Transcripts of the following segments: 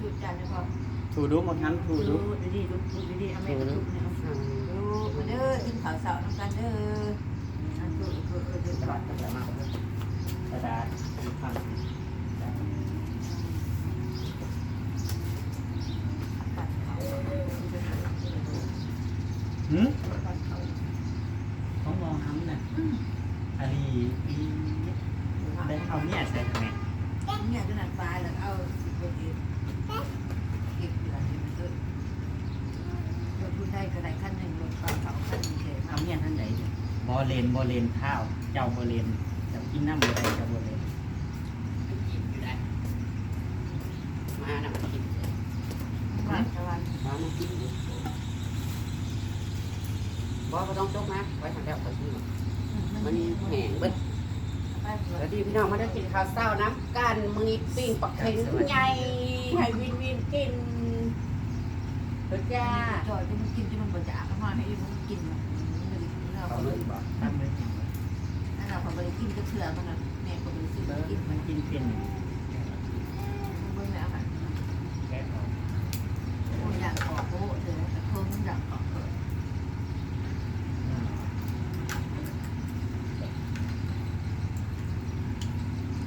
จุดจานเลยพอถูดูบางครั้งถูดูดูดีๆดูดูดีๆเอาแม่มาจุดเนี่ยเอาดูมาเด้อกินข้าวเสาร์น้ำกันเด้ออันดูดูดูดูตลาดตลาดมากเลยกระดาษพันปัดเขาหืมปัดเขาของมองห้ำน่ะอันนี้ปีได้เอาเนี่ยใส่ไหม เนี่ยขนาดปลายแล้วเอาสิบกว่าเอ็ดเก็บอยู่หลังนี้มันเกิดรถทุนได้ก็ได้ขั้นหนึ่งรถปลาเขาขั้นหนึ่งเด็ เอาเนี่ยท่านไหน บอเลนบอเลนข้าว เจ้าบอเลนจะกินน้ำอะไรเจ้าบอเลนกินอยู่ได้มาน่ะมากินบ้านตะวันมามากินอยู่บอกว่าต้องจกนะไว้ทางแล้วเขาชื่อมันนี่แห้งเบิดไปสวัสดีพี่น้องมาได้กินข้าวเช้าน้ำกันมือนี้ปิ้งปักเข็งใหญ่ให้วินวินกินเด้อจ้าจอยที่มันกินที่มันบ่จ่าเข้ามาให้มันกิน มันเลยเราเขาเขาเลเลยยบอกตั้งเลยนั่นเราเขาเลยกินก็เถื่อมันนะแม่ก็เลยซื้อเออกินมัมันนกินเป็นเบิ่งแล้วค่ะ แค่ออก คนอยากขอโบ้เถอะแต่คนมันอยากขอเกิด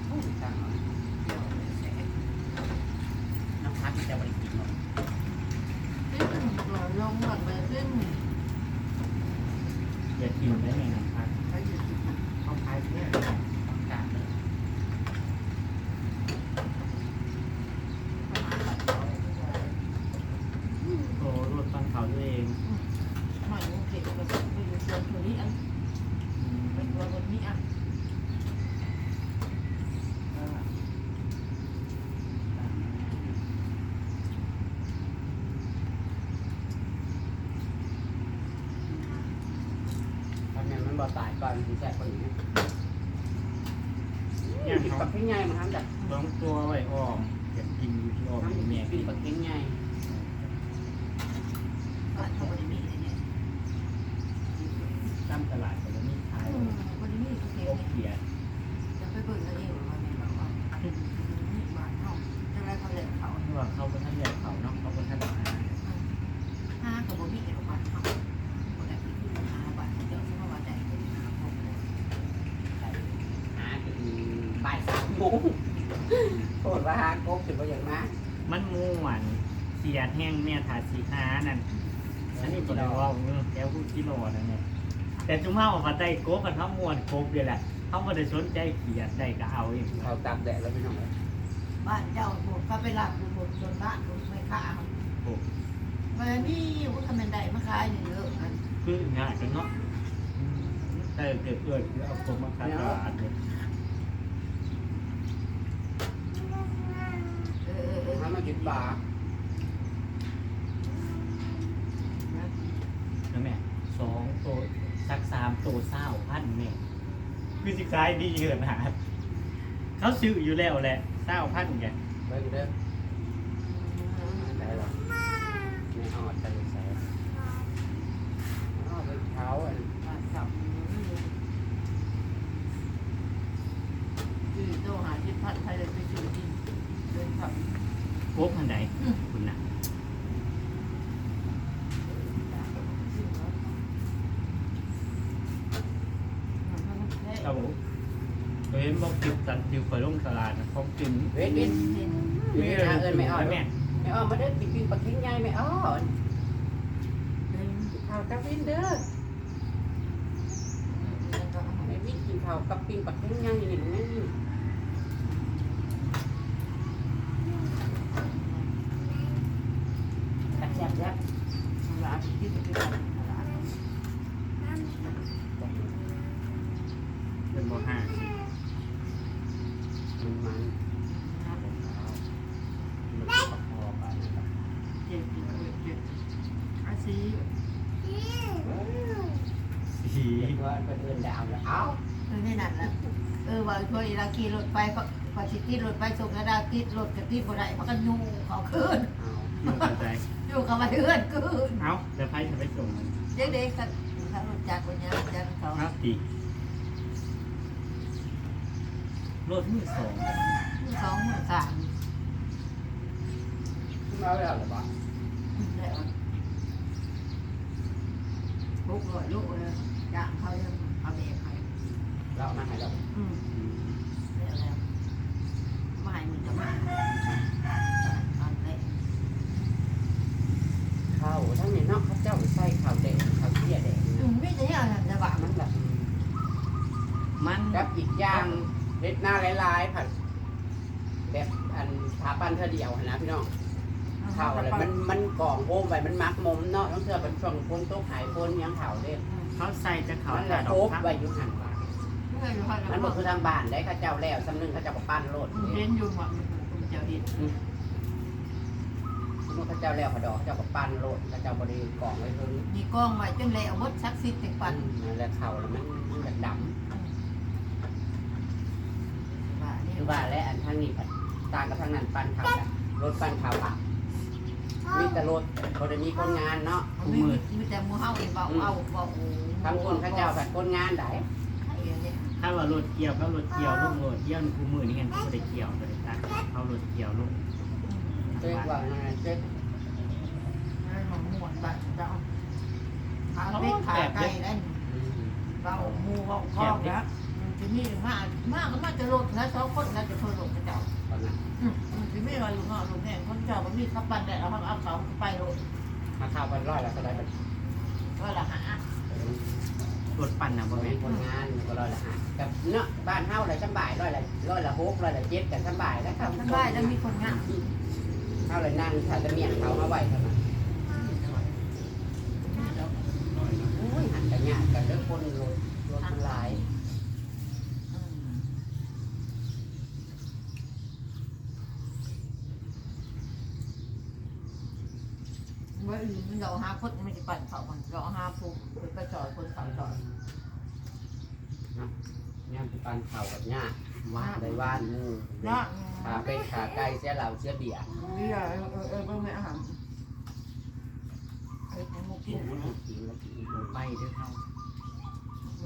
โอ้ยจ้างหน่อย เดี๋ยวแสง น้ำพักที่จะบริกินหรอก ขึ้นหล่อลงหล่อเลยขึ้น อย่ากินได้ในน้ำพัก ไปอยู่ที่มัน เขาพายเพื่อต้องการเลย ประมาณปัดเขาด้วย โอ้รถฟันเขาตัวเอง หน่อยโอเคก็ไปไปอยู่ส่วนตัวนี้อันไปตัวบนนี้อะ ตอนนี้มันบ่ตายก่อนที่แซ่บคนนี้ เนี่ย กิน เขา ปักเข็งใหญ่มาทำจาก ต้องตัวไว้ออมอยากกินอยู่ที่ออม ทำ แม่ ปิ้ กิ ง น ปักเข็งใหญ่ บ้านเขาบริมีเนี่ย ตามตลาดแต่ละนี่ขายบริมีโอเคโอเขียจะไปเบิ่งกันเองว่าแม่บอกว่าบ้านเขาจะได้เขาเล่นเขาเพราะว่าเขาเป็นท่านใหญ่เขาเนาะเขาเป็นท่านหาห้ากับบมีเอกบาทเขาคนไหนที่ขึ้นมาบาทเดี๋ยวสมมติว่าได้ขึ้นมาผมเลยหาถึงบ่ายสามโมงโทษว่าหากบถึงว่อย่างนั้นมันม่วนเสียดแห้งแม่ถาสีหานั่นอันนี้ตัวเราว่าเออแก้วพูดกิโลนั่นเนี่ย แต่จุ่มเฮามาได้โกกันทั้งมวนโกบเดียวแหละเขาไม่ได้สนใจเขียดได้ก็เอาเองเขาตากแดดแล้วพี่น้องเลยบ้านเจ้าหมดเขาไปหลับหมดจนบ้านไม่ค่าโอ้มันนี่ว่าคำเป็นใดมาขายหนึ่งเยอะกันคือง่ายจังเนาะแต่เกิดเกิดคือเอาคนมาขายตลาดเลยเออเออเออหามากินปลา นะแม่สองตัวสักสามตัวเศ ร้าพันแม่คือสิขายดีเกินหาเขาซื้ออยู่แล้วแหละเศร้าพันไงไปกูเด้อได้หรอไม่หอดใจใส่อ๋อเป็นเท้าอะบ้านสับคือโตหาที่พัดไทยเลยไปซื้อดินเดินขับโป๊บทันใดคุณน่ะเราเห็น ดิวเคยลงตลาดนะของกินเว้นเว้นเว้นเอินไม่ออนแม่ ไม่ออนมาเด้อกินกินปลาทิ้งใหญ่ไม่อ่อนข้าวกับวินเด้อไม่วินกินข้าวกับปิ้งปลาทิ้งใหญ่นี่นี่ซ่บแซ่บแซ่บ เป็นบ่ห้าสิ มันมัน มันก็พอไปนะครับ อาซี สีเด็กว่าเป็นเอิญดาวแล้วเอ้าเออไม่นั่นละเออว่าพออีลาขี่รถไปก็พอสิติดรถไปส่งกระดาษติดรถกับติดบ่ได้เพราะกันยุ่งเขาคืนเอาอยู่กันใจอยู่กับไปเอื้อนคืนเอ้าเดี๋ยวไพ่จะไปส่งมันเด็กๆกันถ้ารถจักรวันนี้จักรเขาเอ้าตีรถมือสองมือสองมือสามเราแล้วหรือเปล่าแล้วลูกเลยลูกเลย อยากเขายังเอาไปให้เรามาให้เราอืมแล้วแล้วไม่มึงจะมาตอนแรกข้าวทั้งนี้เนาะข้าวเจ้าใส่ข้าวแดงข้าวเที่ยแดงอืนะมไม่จะเนี่ยจะบามันแบบมันกับอีกอย่างเล็ดหน้าหลายๆผัดแบบอันถาปันเธอเดียวหั้นนะพี่น้องข้าวอะไรมันมันกล่องโฮมไปมันมักมมเนาะต้องเชื่อเป็นช่วงคนโต๊ะขายคนยังข่าวเด้ เขาใส่จะเขามันแต่ละดอโคกบครับไว้อยู่หันว่าไม่รู้ว่ามันบอกคือทางบ้านได้ข้าเจ้าแล้วสำนึงข้าเจ้าก็ปั้นโลดเห็นอยู่หมดคุณเจ้าเห็นเมื่อข้าเจ้าแล้วเขาดอกข้าเจ้าก็ปั้นโลดข้าเจ้าบริกล่องไว้เพิ่งมีกล้องไว้จนแล้วมดซักซิดติดปันนั่นแหละเข่าแล้วมันมันแบบดว่าำนี่คือว่าและอันทางนี้ผัดต่างกับทางนั้นปั้นเขาจ้ะรถปั้นเขาอะ มีแต่รถบริมีคนงานเนาะมีมีแต่มือเฮาเองเบาเอาเบาทำคนข้าเจ้าแบบคนงานได้ถ้าว่ารถเกี่ยวก็รถเกี่ยวลูกรถเกี่ยวนี่คือมือนี่ไงเขาได้เกี่ยวเลยตัดเขารถเกี่ยวลูกเจ๊กว่าไงเจ๊มันม่วนบัดเจ้าขาเป็ดขาไก่นั่นเบาหมูเบาคอกนะทีนี้มากมากก็มาจะลดนะสองคนนะจะเพิ่มลงเจ้า ตอนนั้น ทีนี้ ว่าลุงเฮาลุงแน่คนเจ้ามันมีขับปันได้เอาเอาเขาไปลงมาข้าวไปร้อยล้วก็ได้แบบก็ละหารถปั่นนะบ่บริแม่มีคนงานก็ร้อยละห้ากับเนาะบ้านเฮาลยสบายร้อยละร้อยละหกร้อยละเจ็ดกันสบายแล้วครับทั้งบ้านแล้วมีคนงานเฮาเลยนั่งถ่ายตะเมียนเขามาไหวเท่านั้นโอ้ยหันกันยากกันเรื่องคนรถรถมันหลาย ว่าอื่นมัน เราหาคนมันจะปั่นเขามันเราหาผู้ไปจอดคนเขาจอดเนี่ยเป็นปันเข่ากับหญ้าว่าได้ว่านหมูเนาะขาเป็ดขาไก่เสียเหล่าเสียเบียร์นี่เออเออเออเบิ่งแม่อาหารไอ้หมูกินหมูนะกินแล้วกินไปเด้อเขา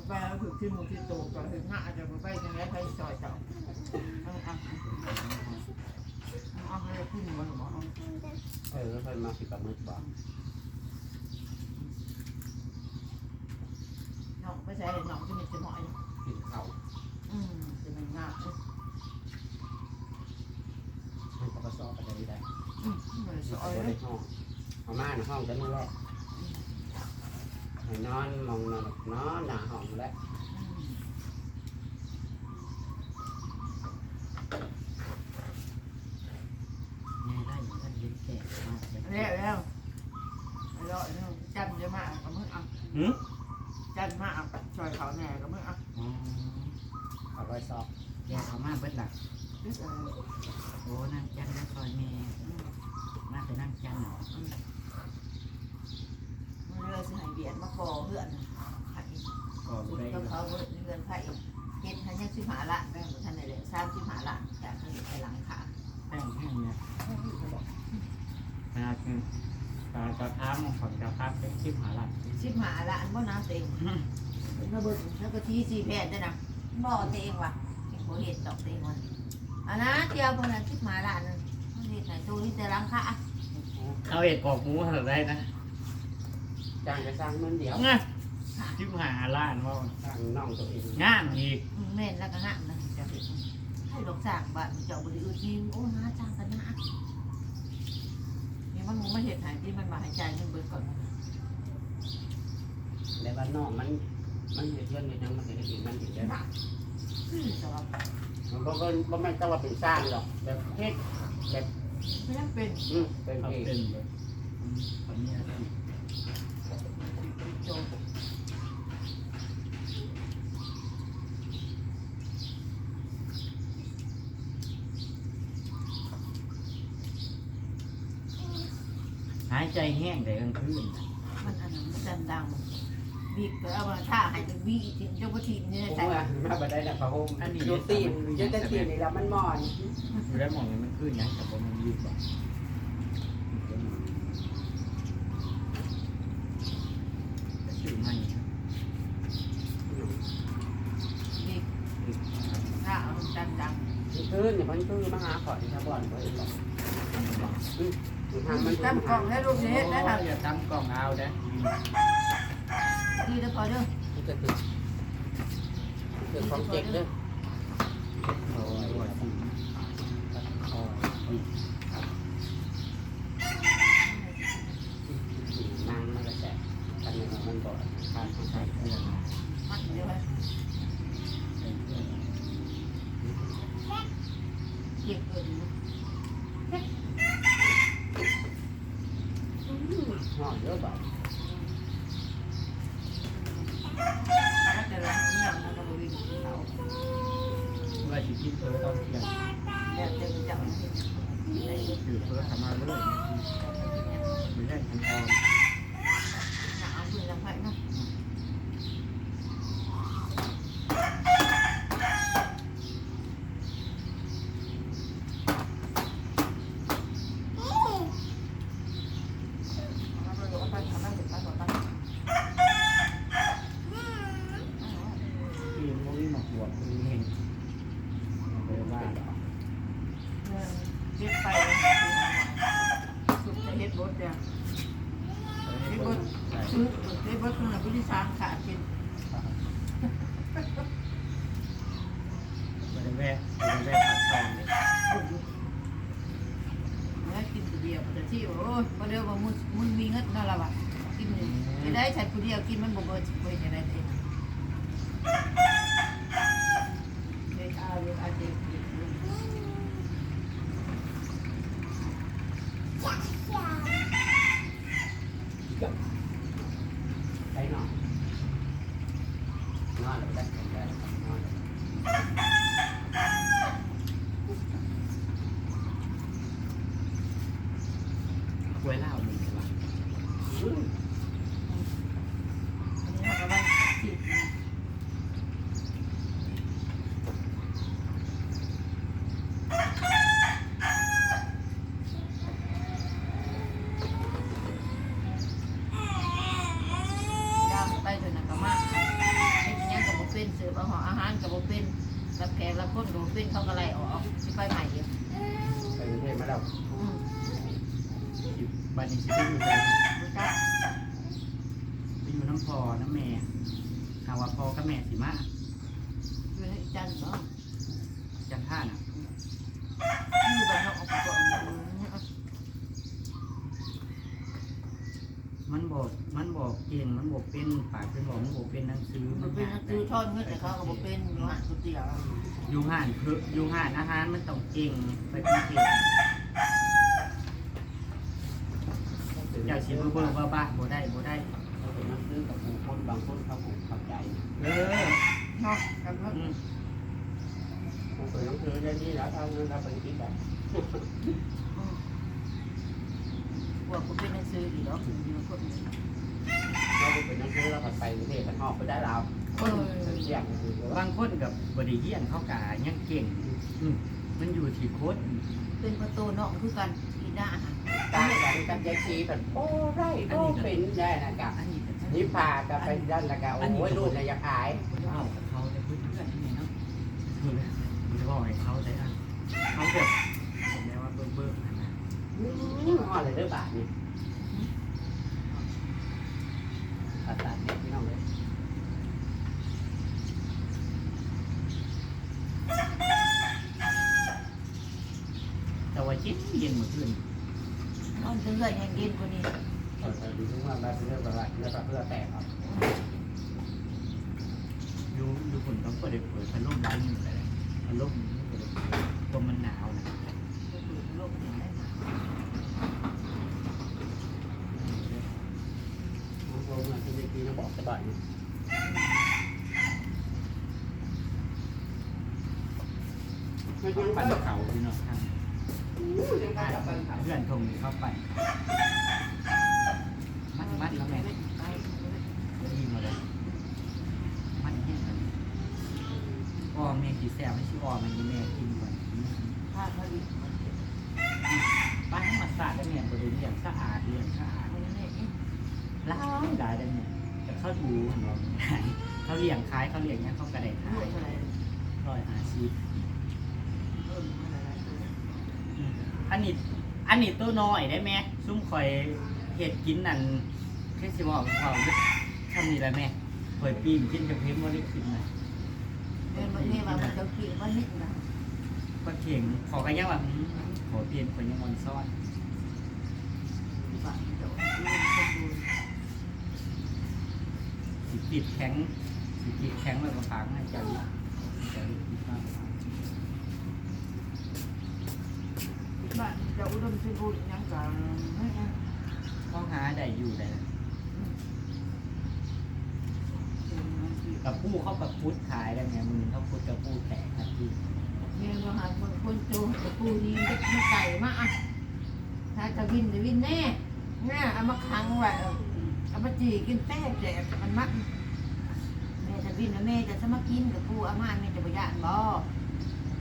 ไปแล้วคือที่หมูที่โตก็ถึงหน้าจะไปยังไงไปจอดเจ้าเอาเอาเอาให้ขึ้นมาหมอเออเพิ่นมาสิปลาหมึกบอก น้องไปใส่น้องจะมีจะหน่อยกินข้าวอืมจะมันง่ายมันก็ประสอบไปได้ได้อืมมันสเอาอยไว้ในห้องเอามาในห้องจะนั่นแหละให้นอนมองนอนนอนหน้าห้องแล้วแม่ได้ท่านเย็นแก่มากเลยแล้วแล้วแล้วจันจะมากับมึงอะหืมจั นมาช่วยเขาแน่ก็มึงอะอ๋อเอาไว้สอบแกเขามาเบิดหลักโอ้นั่งจันนั่งคอยแม่น่าจะนั่งจันเหรอเรือสิหายเบียดมาก่อเพื่อนไผ่ก็บ่ได้ก็เขาเรือนไผ่เฮ็ดให้ยังสิหาละแม่งท่านไหนเลยสามสิบหาละจากทางไปหลังขา แป้งแห้งเนี่ยนะคือตาจะท้ามของจะท้ามเป็นชิบหาลัด สิบหาละอันว่าน้ำเต็มระเบิดแล้วก็ทีสี่แพทย์ด้วยนะบ่เต็งว่ะโคเห็ดดอกเต็งวันอันนั้นเดียวคนนั้นสิบหาละนึงเห็ดไหนตัวนี้จะหลังขาเอาเห็ดกอกหมูเท่าได้นะจ้างจะสร้างเงินเดียวไงชิบหาล้านว่าสร้างน้องตัวเองงามอีกแม่นแล้วก็งามนะจะเห็ดให้ดอกสร้างบ้านเจ้าบริอุทิมโอ้หาจ้างกันนะนี่มันมาเห็ดหายที่มันมาหายใจมันเบิดก่อน แต่ว่าน้องมัน มันเห็นเรื่องนี้ยังมันเห็นเองมันเห็นได้หนักสำหรับมันก็ก็ก็ไม่ต้องว่าเป็นสร้างหรอกแบบเฮ็ดแบบไม่ต้องเป็นอืมเป็นเขาเองเป็นเลยตอนนี้โจมหายใจแห้งแต่กลางคืนมันอันนั้นมันดันดัง บีบก็เอามาท่าให้เป็นบีถึงเจ้าพระทีนี่ผมใส่ว่ามาบ่ได้นะพระโฮมยูตีนยูตีนนี่แล้วมันมอนอยู่ได้มองมันคืนยังแต่ผมมันยืดแบบชื่อไม่บีบท่าเอาดันดังคืนเนี่ยมันคือมาหาขอที่ชาวบ้านเขาเองบอกทางมันตั้มกล่องให้ลูกนี้ได้ครับอย่าทำกล่องเอาเด้ อดีแล้วพอเด้อมันจะติดคือของเจ็กเด้อโอ้ยว่าสิโอ้ยนางมันก็แตกกันในมันบ่ทานของใส่ใส่เครื่องมันเดี๋ยวให้ ใส่เครื่อง เก็บเงิน หอมเยอะบ่ แล้วแต่ละเนี่ยมันก็บริสุทธิ์เขา ว่าสิกินเพิ่ตอนเที่ยง แล้วแต่จะจับ คือเพิ่ทำมาเรื่อยมีแรกทำออม หนาวเพื่อนละไผ่เนาะ กินมุ้ยหมกหัวคุณเห็นไปว่า เฮ็ดไปสุดจะเฮ็ดบดเนี่ยเฮ็ดบดซื้อเฮ็ดบดคนละผู้ที่สามขาดกิน ไปแวะไปแวะปัดทองเลย แล้วกินผู้เดียวแต่ ที่โอ้ยบ่เด้อว่ามึงมึงมีเงินนั่นล่ะว่ะกินไม่ได้ใช้ผู้เดียวกินมันบ่เบิดไปจะได้ really าว่าพอกับแม่สิมาอยู่ในจันทร์เนาะจังท่าน่ะอยู่บ้านนอกออกไปก่อนมันบอกมันบอกเก่งมันบอกเป็นปากเป็นบอกมันบอกเป็นหนังสือมันเป็นคือทอดเงินแต่เขาก็บ่เป็นอยู่หาก๋วยเตี๋ยวอยู่ห้านคืออยู่ห้านอาหารมันต้องเก่งไปกรุงเทพเจ้าสิเบอร์เบอร์บ้าบ้าบ่ได้บ่ได้เขาเป็นนักซื้อกับผู้คนบางคนเขาผูกเข้า ใจเออเนาะกันว่าอืมเขาเป็นนักซื้อได้ที่แล้วทางนั้นเราเป็นคิดแบบพวกกูเป็นหนังสืออีกแล้วอยู่คนนี้เราเป็นนักซื้อเราไปกรุงเทพมันหอบไปได้เราเออเสี่ยงบางคนกับบริเยียนเขากายังเก่งมันอยู่ที่โคตรเป็นประตูนอกคือกันอีน้าต่างกันกับยาชีแบบโอ้ได้ก็เป็นได้นะกับอันนี้ ก็นี่พากับไปด้านละกับโอ้ยลูกเนี่ยอยากอายเอากับเขาแต่เพื่อนเพื่อนที่นี่เนาะคือเลยมันจะบอกให้เขาได้อะเขาแบบผมแล้วว่าเบิ่มเบิ่มนะอืมอ่อนเลยเด้อบาทนี่ภาษาเด็กพี่น้องเลยแต่ว่าเย็นเย็นหมดเลยนอนเรื่อยๆยังเย็นกว่านี้ เออดูทุกวันได้เรื่องอะไรเรื่องเพื่อแตกครับอยู่อยู่คนต้องเปิดเปิดพัดลมร้านอยู่เลยพัดลมเปิดตัวมันหนาวนะโลกนี้ได้น้องโรมที่เมื่อกี้น้องบอกสบายนี่ไม่ต้องปัปั้นนเขาพี่น้องทางยังไงกับปั้นเขาเพื่อนทงเข้าไปมัดมัดแล้วแม่ดีมาเลยมัดแห้งเลยอ้อ แซ่บไม่ช่อ้อมันยี่แม่กินก่อนถ้าเขาดีป้าให้มาสะอาดได้แม่บริเวณสะอาดเรียนสะอาดคนนี้นี่ล้างได้ได้แม่แต่เขาดูเขาเลี้ยงขายเขาเลี้ยงเนี้ยเขากระเด็นรู้ายอะไรร้อยหาชีพอันนี้อันนี้ตัวน้อยได้ไหมซุ่มคอยเห็ดกินนั่นแค่สิบอกเขาทำนี่แหละแม่คอยปีนกินกับเพชรบ่ได้กินนะ เออมันนี่ว่ามันจะกินว่านิดนะก็เข่งขอกันยังว่าอืมขอเปลี่ยนคนยังวันซ้อนว่าเดี๋ยวมันจะดูสิติดแข็งสิติดแข็งแล้วก็ฟังให้ใจใจคิดมากบ้านจะอุดมสมบูรณ์ยังกันไม่ยังต้องหาได้อยู่ได้นะ กับผู้เขากับพุทธขายได้ไงมึงเขาพุทธกับผู้แตกครับพี่เนี่ยเราหาคนคนโจกับปูดีมันไก่มาอะถ้าจะวินจะวินแน่แน่เอามาขังไว้เอามาจีกินแต้แจกมันมักแม่จะวินนะแม่จะสมากินกับปูอาม่าแม่จะบ่ยานบ่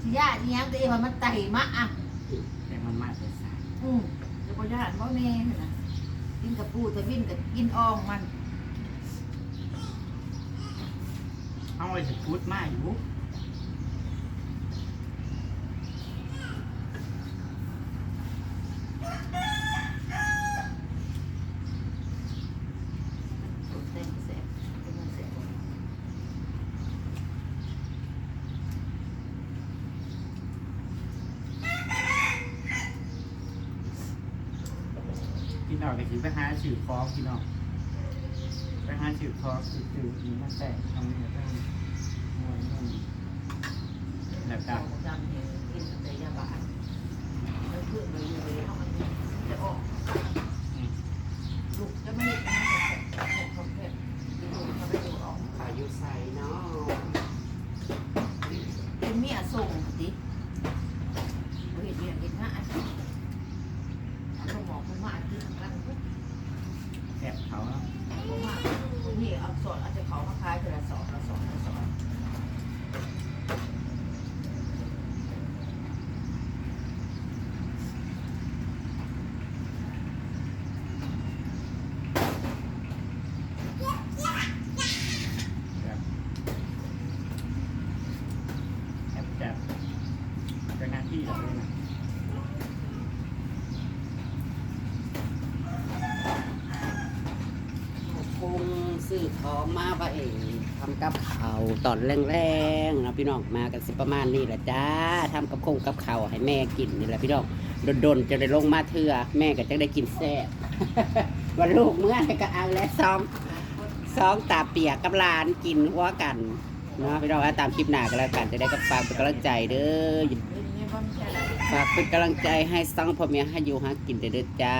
สิยานอีหยังตัวเองว่ามันไต่มาอะแต่มันมากเลยสายอืมจะบ่ยานบ่แน่นะกินกับปูจะวินกับกินอ่องมัน เอาไว้จะพุทธมากอยู่เต็มแสบเต็มแสบพี่น้องก็ถือไปหาสื่อฟองพี่น้องไปหาสื่อฟองสื่อสื่อมีมาแต่ทำเนี่ยต้องมวนมุ่นแล้วก็ เราจำเห็นกินแต่ยาบาลแล้วเพื่อนไปอยู่เลยเขามันจะออก อืม ลูกจะไม่ได้นะแต่แต่เขาแค่ดูเขาไปดูออก อายุใส่เนาะ เป็นเมียส่งสิเห็นเมียเห็นหน้าเขาบอกเขามาที่กัน แอบเขาเนาะ เขามานี่เอาสอนอาจจะเขามาคายเธอละสอนละสอนละสอน แบบแอบจับเป็นหน้าที่เราด้วยนะ คงซื้อ ของมาไว้ทำกับข้าวตอนแรงๆนะพี่น้องมากันสิประมาณนี้แหละจ้าทำกับคงกับข้าวให้แม่กินนี่แหละพี่น้องโดนๆจะได้ลงมาเถื่อแม่ก็จะได้กินแซ่บวันลูกเมื่อไรก็เอาแล้วซ้อมสองตาเปียกกับหลานกินหัวกันเนาะพี่น้องตามคลิปหน้ากันแล้วกันจะได้กับฝากเป็นกำลังใจเด้อฝากเป็นกำลังใจให้สองพ่อเมียให้อยู่หากินเด้อจ้า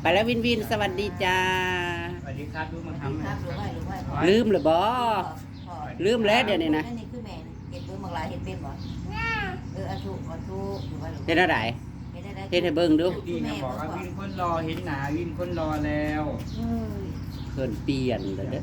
ไปแล้ววินวินสวัสดีจ้าสวัสดีครับดูมาทำครับ หรือไม่หรือไม่ลืมหรือบ่ลืมแล้วเดี๋ยวนี้นะนี่คือแม่เห็ดเบิ้งบางลายเห็ดเป็นบ่เอออาทุอาทุหรือว่าหรือเฮ็ดอะไรเห็ดได้เฮ็ดให้เบิ่งดูดีนะบอกว่าวินคนรอเห็นหนาวินคนรอแล้วเอ้ยเพิ่นเปลี่ยนเลยเด้อ